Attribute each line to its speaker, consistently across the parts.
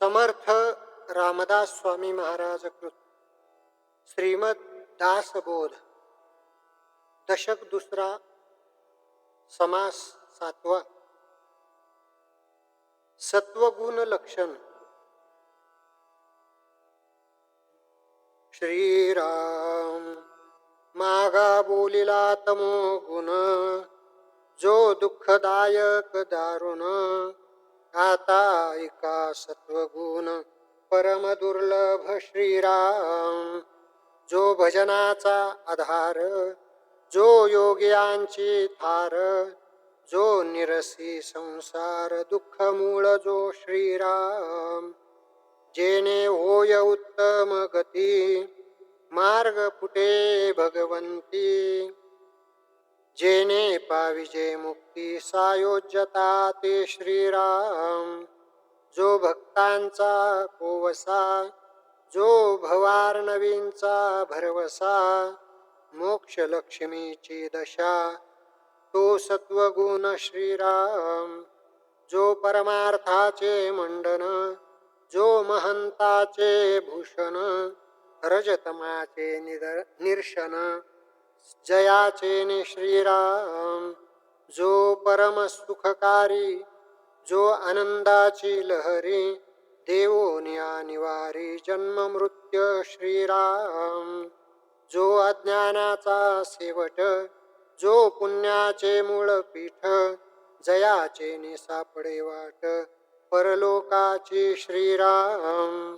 Speaker 1: समर्थ रामदास स्वामी महाराज कृत. श्रीमद दासबोध. दशक दुसरा समास सातवा. सत्वगुण लक्षण. श्रीराम मागा बोलिला तमो गुण जो दुःखदायक दारुण. आता ऐका सत्वगुण परम दुर्लभ श्रीराम. जो भजनाचा आधार जो योग्यांची थार जो निरसी संसार दुःख मूळ जो श्रीराम. जेने होय उत्तम गती मार्ग फुटे भगवंती. जेने पाविजे मुक्ती सायोज्यता ते श्रीराम. जो भक्तांचा कोवसा जो भवार नवींचा भरवसा मोक्ष लक्ष्मीची दशा तो सत्वगुण श्रीराम. जो परमार्थाचे मंडन जो महंताचे भूषण रजतमाचे निदर निर्शन जयाचे ने श्रीराम जो परम सुखकारी जो आनंदाची लहरी देवोनिया निवारी जन्म मृत्य श्रीराम जो अज्ञानाचा सेवट जो पुण्याचे मूळ पीठ जयाचे ने सापडे वाट परलोकाची श्रीराम.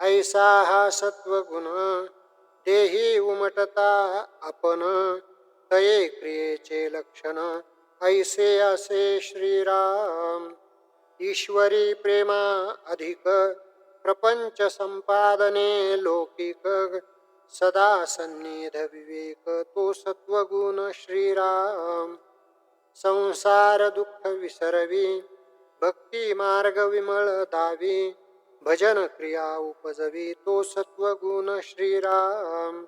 Speaker 1: ऐसा हा सत्वगुण देही उमटता आपण. तये क्रियेचे लक्षण ऐसे असे श्रीराम. ईश्वरी प्रेमा अधिक प्रपंच संपादने लौकिक. सदा सन्निध विवेक तो सत्वगुण श्रीराम. संसार दुःख विसरवी भक्ती मार्ग विमळ दावी. भजन क्रिया उपजवी तो सत्वगुण श्रीराम.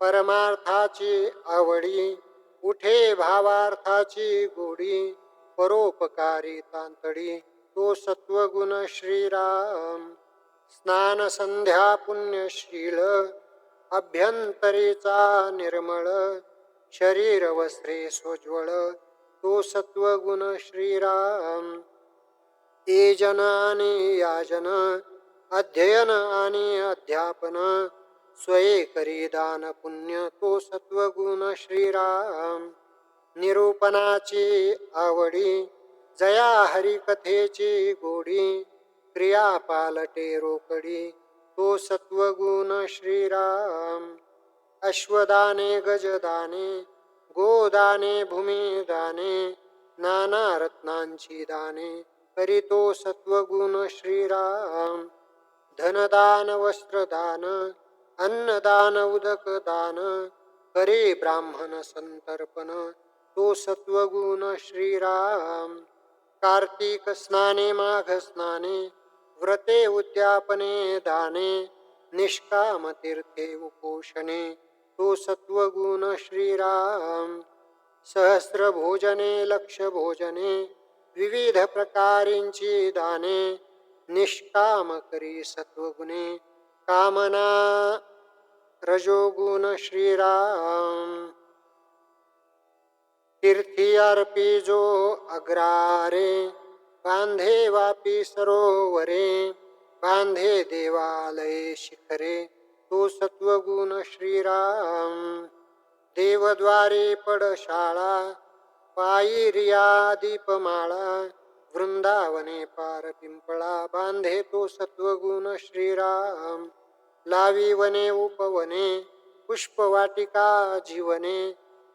Speaker 1: परमार्थाची आवडी उठे भावार्थाची गोडी परोपकारी तांतडी तो सत्वगुण श्रीराम. स्नान संध्या पुण्यशील अभ्यंतरीचा निर्मळ शरीर वस्त्रे सोज्वळ तो सत्वगुण श्रीराम. एजन आणि याजन अध्ययन आणि अध्यापन स्वये करी दान पुण्य तो सत्वगुण श्रीराम. निरूपणाची आवडी जया हरिकथेची गोडी क्रिया पालटे रोकडी तो सत्वगुण श्रीराम. अश्वदाने गजदाने गोदाने भूमिदाने नाना रत्नांची दाने करीतो सत्वगुण श्रीराम. धनदान वस्त्रदान अन्नदान उदक दान करे ब्राह्मण संतर्पण तो सत्वगुण श्रीराम. कार्तिक स्नाने माघ स्नाने व्रते उद्यापने दाने निष्काम तीर्थे उपोषणे तो सत्वगुण श्रीराम. सहस्र भोजने लक्ष भोजने विविध प्रकारींची दाने निष्काम करी सत्वगुणे कामना रजोगुण श्रीराम. तीर्थी अर्पी जो अग्रारे बांधे वापी सरोवरे बांधे देवालये शिखरे तो सत्वगुण श्रीराम. देवद्वारे पडशाळा पायी रिया दीपमाळा वृंदावने पार पिंपळा बांधे तो सत्वगुण श्रीराम. लावी वने उपवने पुष्पवाटिका जीवने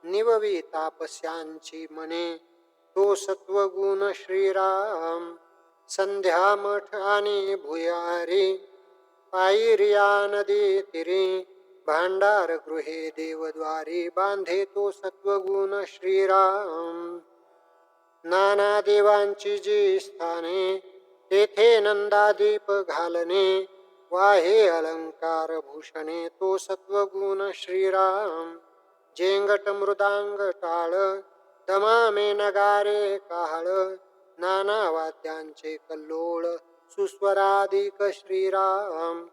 Speaker 1: निववी तापस्यांची मने तो सत्वगुण श्रीराम. संध्या मठ आणि भुयारी पायी रिया नदी तिरी भांडार गृहे देवद्वारे बांधे तो सत्वगुण श्रीराम. नाना देवांची जी स्थाने तेथे नंदादीप घालणे वाहे अलंकार भूषणे तो सत्वगुण श्रीराम. जेंगट मृदांग टाळ दमामे नगारे काळ नाना वाद्यांचे कल्लोळ सुस्वराधिक श्रीराम.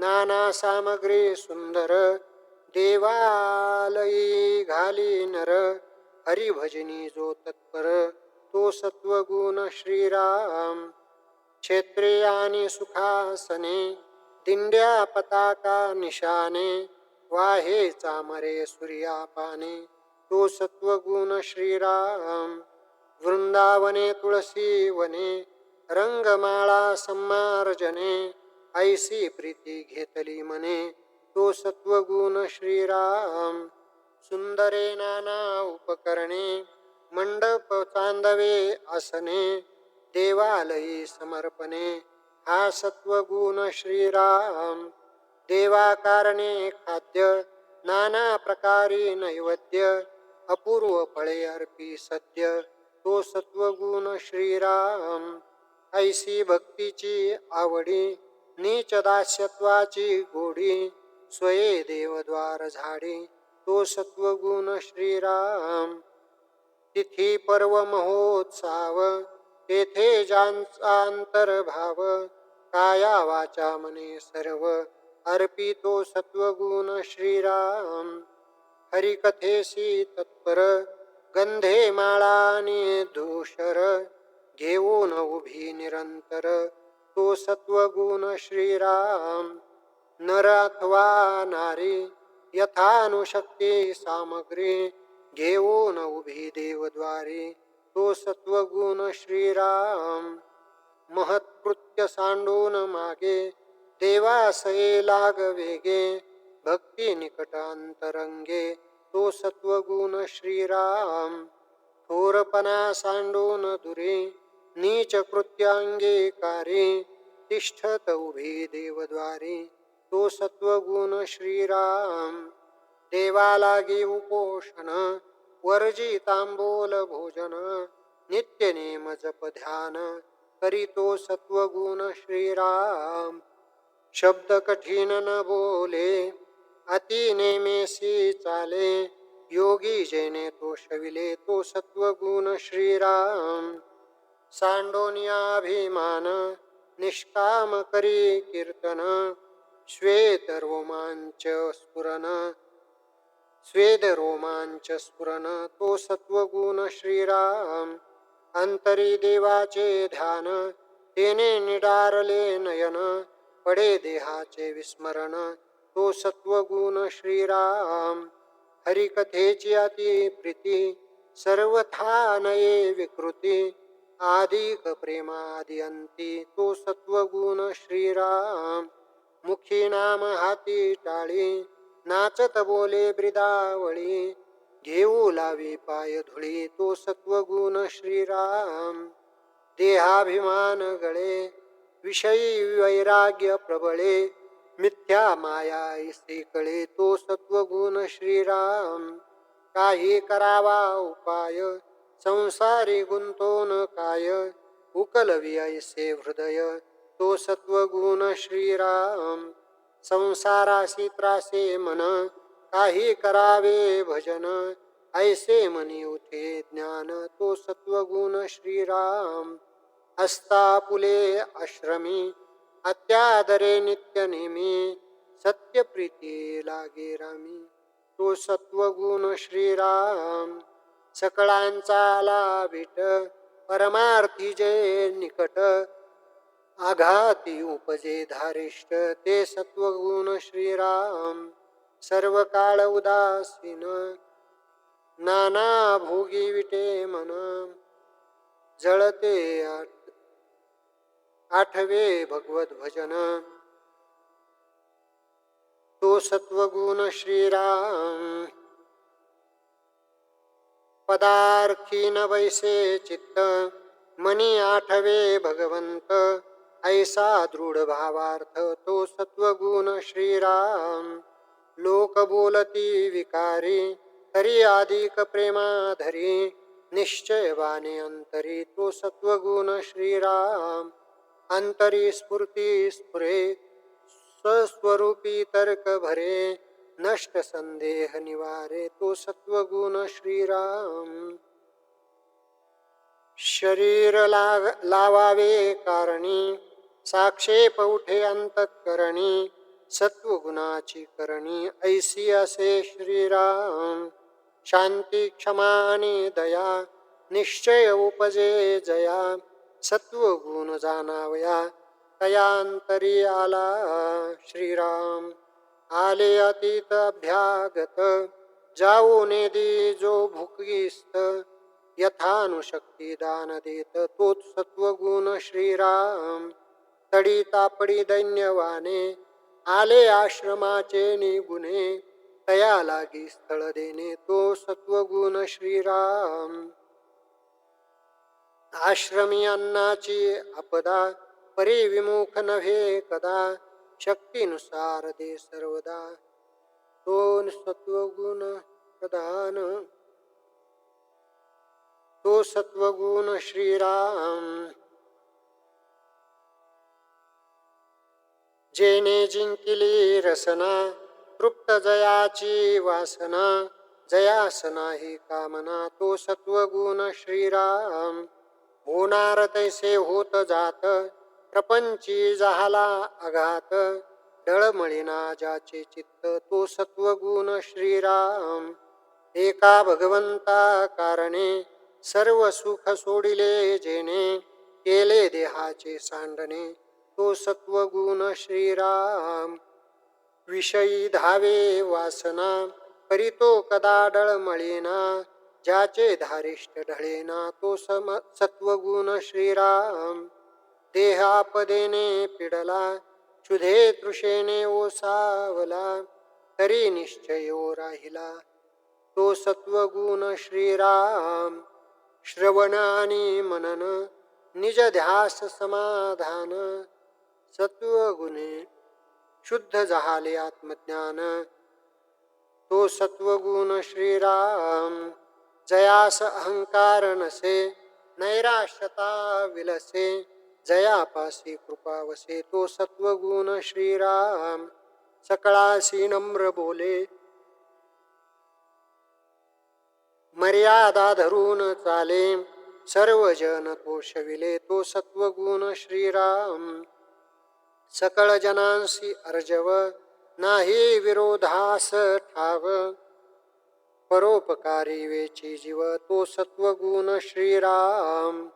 Speaker 1: नाना सामग्री सुंदर देवालयी घाली नर हरिभजनी जो तत्पर तो सत्वगुण श्रीराम. क्षेत्रे आणि सुखासने दिंड्या पताका निशाने वाहे चामरे सूर्यापाने तो सत्वगुण श्रीराम. वृंदावने तुळसी वने रंगमाळा सम्मार्जने ऐसी प्रीती घेतली मने तो सत्वगुण श्रीराम सुंदरे नाना उपकरणे मंडप चांदवे आसने देवालयी समर्पणे. हा सत्वगुण श्रीराम देवाकारणे खाद्य नाना प्रकारी नैवेद्य अपूर्व फळे अर्पी सद्य तो सत्वगुण श्रीराम ऐसी भक्तीची आवडी नीच दास्यत्वाची गोडी स्वये देवद्वार झाडी तो सत्वगुण श्रीराम. तिथी पर्व महोत्साव तेथे ज्यांचा अंतर्भाव काया वाचा मने सर्व अर्पितो सत्वगुण श्रीराम. हरिकथेसी तत्पर गंधे माळाने धूषर घेऊन उभी निरंतर सत्वगुण श्रीराम। नर अथवा नारी यथानुशक्ती सामग्री घेऊन उभी देवद्वारी तो सत्वगुण श्रीराम। महत्कृत्य सांडून मागे देवासये लाग वेगे भक्ती निकटांतरंगे तो सत्वगुण श्रीराम। थोरपणा सांडून दुरे नीच कृत्यांगीकारी तिष्ठत उभे देवद्वारे. तो सत्वगुण श्रीराम. देवालागे उपोषण वर्जी तांबोल भोजन नित्य नेम जप ध्यान करीतो सत्वगुण श्रीराम. शब्द कठीण न बोले अति नेमेसी चाले. योगी जेने तो शविले तो सत्वगुण श्रीराम. सांडोनियाभिमान निष्काम करी कीर्तन श्वेत रोमांच स्फुरन. स्वेद रोमांच स्फुरन तो सत्वगुण श्रीराम. अंतरी देवाचे ध्यान तेने निडारले नयन. पडे देहाचे विस्मरण तो सत्वगुण श्रीराम. हरिकथेची अति प्रीती सर्वथा नये विकृती. आदिक प्रेमादि अंती तो सत्वगुण श्रीराम। मुखी नाम हाती टाळी नाचत बोले ब्रिदावळी घेऊ लावी पाय धुळी तो सत्वगुण श्रीराम। देहाभिमान गळे विषयी वैराग्य प्रबळे। मिथ्या माया ऐसे कळे तो सत्वगुण श्रीराम। काही करावा उपाय संसारी गुंतोन काय? उकलवी ऐसे हृदय तो सत्वगुण श्रीराम. संसारासी त्रासे मन काही करावे भजन. ऐसे मनी उठे ज्ञान तो सत्वगुण श्रीराम. अस्तापुले आश्रमी अत्यादरे नित्य नेहमी सत्यप्रीती लागे रामी तो सत्वगुण श्रीराम. सकळांचा लाभिट परमार्थी जे निकट. आघाती उपजे धारिष्ट ते सत्वगुण श्रीराम. सर्व काळ उदासीन नाना भोगी विटे मन. जळते आठ आठवे भगवत भजन. तो सत्वगुण श्रीराम पदार्थी न वैसे चित्त मनी आठवे भगवंत ऐसा दृढ भावार्थ तो सत्वगुण श्रीराम। लोक बोलती विकारी तरी अधिक प्रेमाधरी निश्चयवाने अंतरी तो सत्वगुण श्रीराम। अंतरी स्फूर्ती स्फुरे स्वस्वरूपी तर्क भरे नष्ट संदेह निवारे तो सत्वगुण श्रीराम। शरीर लाग लावावे कारणी साक्षेप उठे अंतकरणी सत्वगुणाची करणी ऐसी असे श्रीराम। शांती क्षमा आणि दया निश्चय उपजे जया सत्वगुण जाणावया तयांतरी आला श्रीराम। आले अतीत अभ्यागत जाऊ जो भुकीस्त यथानुशक्ती दान देत तोच सत्वगुण श्रीराम. तडी तापडी दैन्यवाने आले आश्रमाचे निगुणे. तया लागी स्थळ देणे तो सत्वगुण श्रीराम. आश्रमी अन्नाची अपदा परिविमुख नव्हे कदा. शक्तीनुसार दे सर्वदा. तो सत्वगुण प्रधान तो सत्वगुण श्रीराम. जेने जिंकिली रसना तृप्त जयाची वासना जयासना ही कामना तो सत्वगुण श्रीराम. होणार तैसे होत जात प्रपंची झाला आघात. डळमळीना ज्याचे चित्त तो सत्वगुण श्रीराम. एका भगवंता कारणे सर्व सुख सोडिले जेणे. केले देहाचे सांडणे तो सत्वगुण श्रीराम. विषयी धावे वासना करीतो कदा डळमळीना ज्याचे धारिष्ट ढळेना तो सम सत्वगुण श्रीराम. देहापदेने पिडला क्षुधे तृषेने ओसावला तरी निश्चयो राहिला. तो सत्वगुण श्रीराम श्रवण आणि मनन निज ध्यास समाधान सत्वगुणे शुद्ध झाले आत्मज्ञान. तो सत्वगुण श्रीराम जयास अहंकार नसे नैराश्यता विलसे जयापासी कृपा वसे तो सत्वगुण श्रीराम सकळासी नम्र बोले. मर्यादा धरून चाले सर्व जन तो शविले तो सत्वगुण श्रीराम. सकळ जनांसी अर्जव नाही विरोधास ठाव. परोपकारी वेची जीव तो सत्वगुण श्रीराम.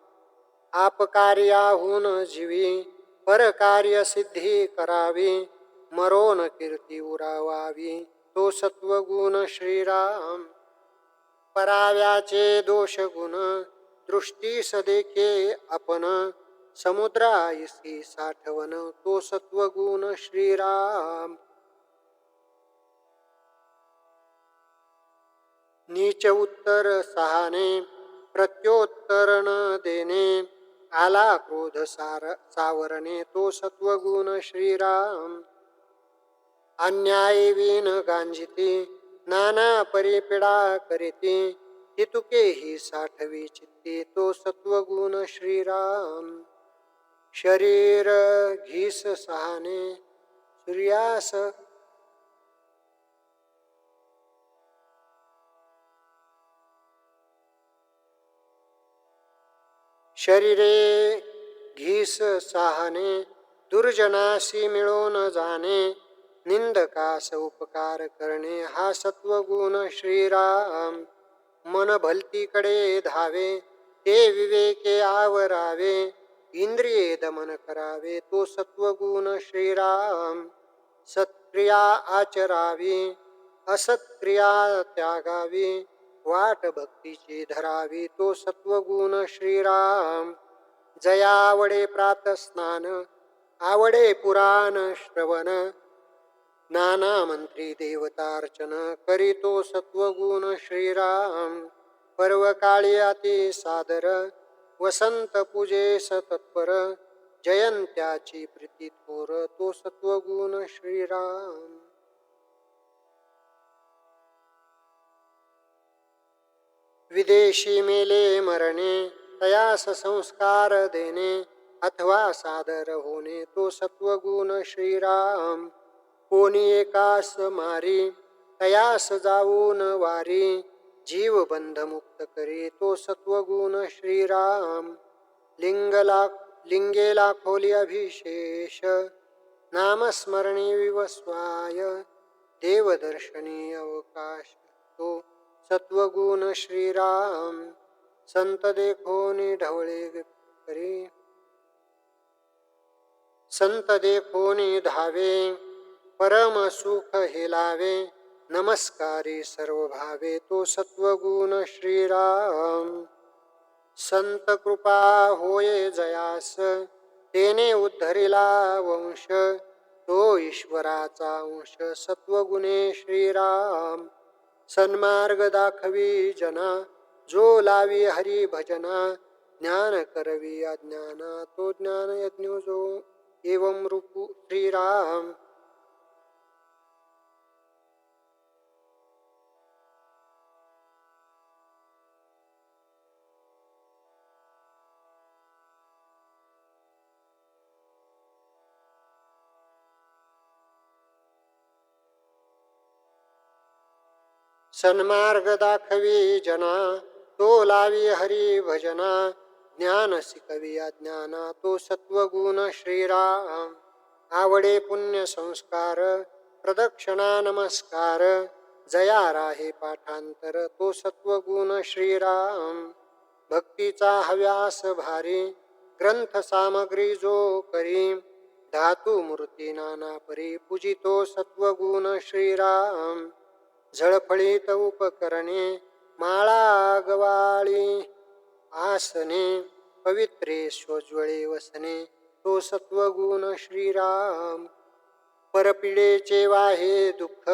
Speaker 1: आपकार्याहून जीवी परकार्य सिद्धी करावी मरोन कीर्ती उरावावी तो सत्वगुण श्रीराम. पराव्याचे दोष गुण दृष्टी सदेखे आपण समुद्रायसी साठवण तो सत्वगुण श्रीराम. नीच उत्तर सहाने प्रत्योत्तरण देणे आला क्रोध सार सावरणे तो सत्वगुण श्रीराम. अन्याय विन गांजिती नाना परिपिडा करीती हितुके ही साठवी चित्ती तो सत्वगुण श्रीराम. शरीर घीस सहाने सूर्यास शरीरे घीस साहने दुर्जनाशी मिळून जाणे निंदकास उपकार करणे हा सत्वगुण श्रीराम. मन भलतीकडे धावे ते विवेके आवरावे इंद्रिये दमन करावे तो सत्वगुण श्रीराम. सत्क्रिया आचरावी असत्क्रिया त्यागावी वाट भक्तीची धरावी तो सत्वगुण श्रीराम. जयावडे प्रातस्नान आवडे पुराण श्रवण. नाना मंत्री देवतार्चन करीतो सत्वगुण श्रीराम. पर्वकाळी अति सादर वसंत पूजे सतत्पर. जयंत्याची प्रीती थोर तो सत्वगुण श्रीराम. विदेशी मेले मरणे तयास संस्कार देणे अथवा सादर होणे तो सत्वगुण श्रीराम. कोणी एकास मारी तयास जाऊन वारी जीव बंध मुक्त करी तो सत्वगुण श्रीराम. लिंगला लिंगे लाखोली अभिशेष नामस्मरणी विवस्वाय देवदर्शनी अवकाश तो सत्वगुण श्रीराम संत देखो ढवळे करी संत देखोनी धावे परम सुख हेलावे नमस्कारी सर्व भावे तो सत्वगुण श्रीराम। संत कृपा होये जयास तेने उद्धरिला वंश तो ईश्वराचा अंश सत्वगुणे श्रीराम। सन्मार्ग दाखवी जना जो लावी हरी भजना ज्ञान करवी अज्ञाना तो ज्ञान यज्ञो जो एवं रूपू श्रीराम। सन्मार्ग दाखवी जना तो लावी हरी भजना ज्ञान शिकवी अज्ञाना तो सत्वगुण श्रीराम. आवडे पुण्य संस्कार प्रदक्षिणा नमस्कार जया राहे पाठांतर तो सत्वगुण श्रीराम. भक्तीचा हव्यास भारी ग्रंथ सामग्री जो करी धातू मूर्ती नाना परी पूजितो सत्वगुण श्रीराम. झळफळीत उपकरणे माळा गवाळी आसने पवित्रे स्वज्वळे वसने तो सत्वगुण श्रीराम. परपिडेचे वाहे दुःख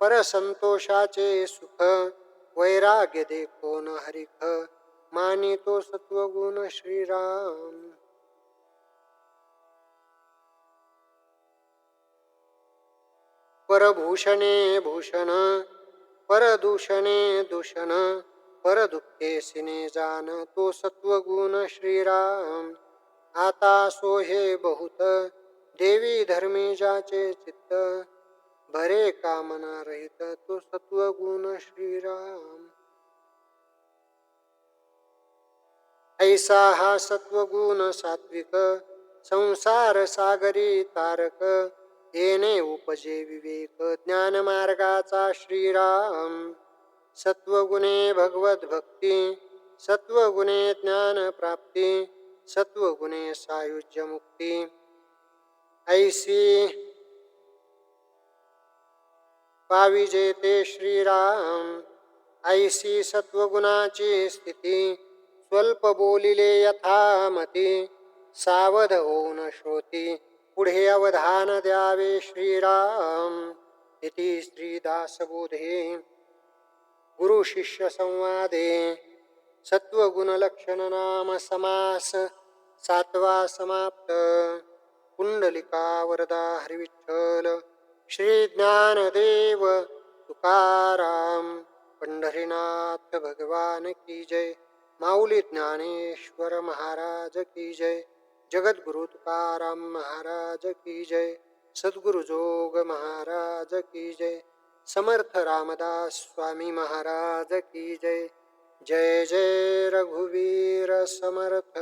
Speaker 1: परसंतोषाचे सुख वैराग्य देखो न हरिख मानितो सत्वगुण श्रीराम. परभूषणे भूषण परदूषणे दूषण परदुःखे सिने जान तो सत्वगुण श्रीराम। आता सोहे बहुत देवी धर्मी जाचे चित्त भरे कामना रहित तो सत्वगुण श्रीराम। ऐसा हा सत्वगुण सात्विक संसार सागरी तारक येणे उपजे विवेक ज्ञान मार्गाचा श्रीराम. सत्वगुणे भगवत भक्ती सत्वगुणे ज्ञान प्राप्ती सत्वगुणे सायुज्य मुक्ती ऐसी पाविजे ते श्रीराम ऐसी सत्वगुणाची स्थिती स्वल्प बोलिले यथामती सावध होऊन श्रोती. पुढे अवधान द्यावे श्रीराम इति श्रीदासबोधे। गुरु शिष्य संवादे। सत्वगुणलक्षण नाम समास। सातवा समाप्त। कुंडलिका वरदा हरिविठ्ठल। श्री ज्ञानदेव तुकाराम। पंढरीनाथ भगवान की जय। माऊली ज्ञानेश्वर महाराज की जय। जगद्गुरु तुकाराम महाराज की जय. सद्गुरु जोग महाराज की जय. समर्थ रामदास स्वामी महाराज की जय. जय जय रघुवीर समर्थ.